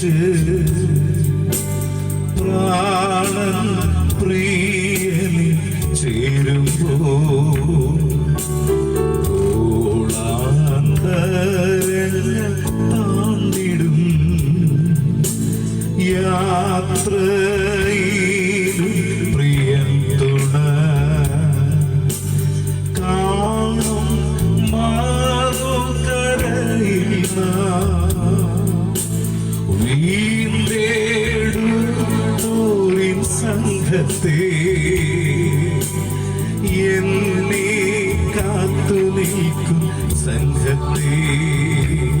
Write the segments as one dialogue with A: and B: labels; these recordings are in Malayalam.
A: ഒന്നിച്ച് പ്രാണൻ സംഘത്തെ എന്നെ കാത്തു നിൽക്കും സംഘത്തെ.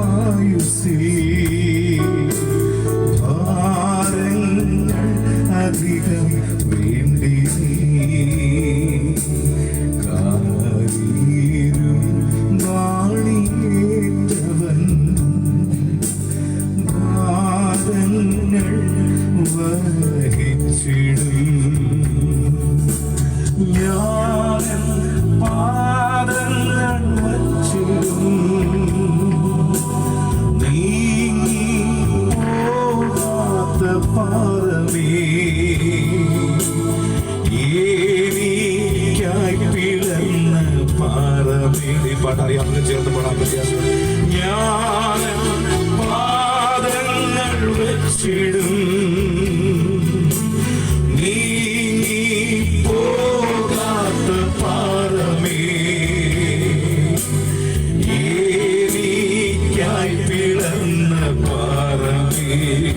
A: അൽപായുസി ഭാരങ്ങൾ അധികം വേണ്ടി കാരീരും വാണിയേറ്റവൻ. പാദങ്ങൾ വഹിച്ചിടും. ഞാൻ പാദങ്ങൾ ഈ പാട്ട് അറിയാവുന്ന ചേർത്ത് പാടാൻ പ്രത്യാസം ഞാൻ പാദങ്ങൾ വെച്ചിടും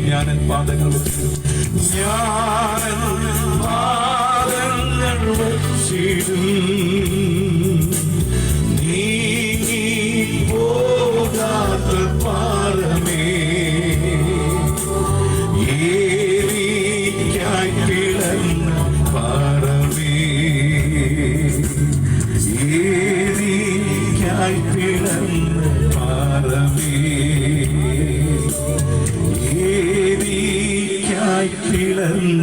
A: ഞാനൻ പാദങ്ങൾ ഞാൻ പാദങ്ങൾ വച്ചിടും പിളർന്ന പാറമേ ഏരിക്കായി പിളർന്ന